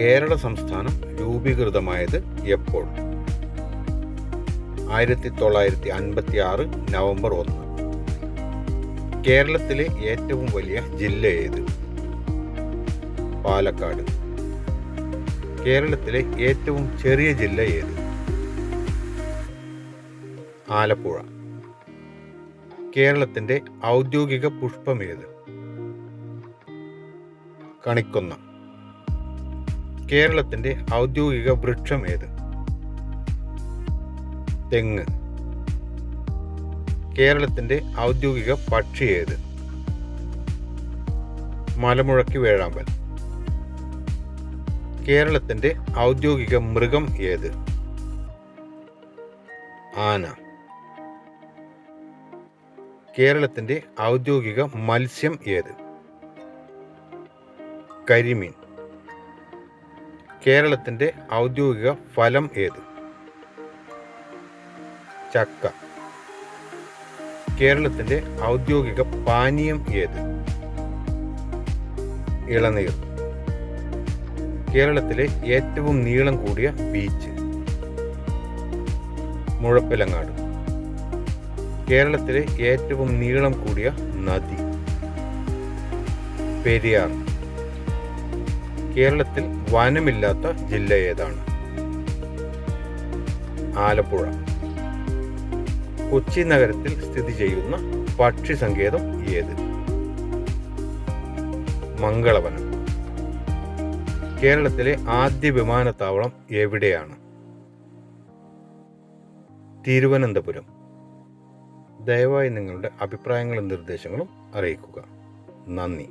കേരള സംസ്ഥാനം രൂപീകൃതമായത് എപ്പോൾ? ആയിരത്തി തൊള്ളായിരത്തി അൻപത്തി ആറ് നവംബർ ഒന്ന്. കേരളത്തിലെ ഏറ്റവും വലിയ ജില്ല ഏത്? പാലക്കാട്. കേരളത്തിലെ ഏറ്റവും ചെറിയ ജില്ല ഏത്? ആലപ്പുഴ. കേരളത്തിന്റെ ഔദ്യോഗിക പുഷ്പം ഏത്? കണിക്കൊന്ന. കേരളത്തിന്റെ ഔദ്യോഗിക വൃക്ഷം ഏത്? തെങ്ങ്. കേരളത്തിന്റെ ഔദ്യോഗിക പക്ഷി ഏത്? മലമുഴക്കി വേഴാമ്പൽ. കേരളത്തിന്റെ ഔദ്യോഗിക മൃഗം ഏത്? ആന. കേരളത്തിന്റെ ഔദ്യോഗിക മത്സ്യം ഏത്? കരിമീൻ. കേരളത്തിന്റെ ഔദ്യോഗിക ഫലം ഏത്? ചക്ക. കേരളത്തിന്റെ ഔദ്യോഗിക പാനീയം ഏത്? ഇളനീർ. കേരളത്തിലെ ഏറ്റവും നീളം കൂടിയ ബീച്ച്. മുഴപ്പിലങ്ങാട്. കേരളത്തിലെ ഏറ്റവും നീളം കൂടിയ നദി. പെരിയാർ. കേരളത്തിൽ വനമില്ലാത്ത ജില്ല ഏതാണ്? ആലപ്പുഴ. കൊച്ചി നഗരത്തിൽ സ്ഥിതി ചെയ്യുന്ന പക്ഷി സങ്കേതം ഏത്? മംഗളവനം. കേരളത്തിലെ ആദ്യ വിമാനത്താവളം എവിടെയാണ്? തിരുവനന്തപുരം. ദയവായി നിങ്ങളുടെ അഭിപ്രായങ്ങളും നിർദ്ദേശങ്ങളും അറിയിക്കുക. നന്ദി.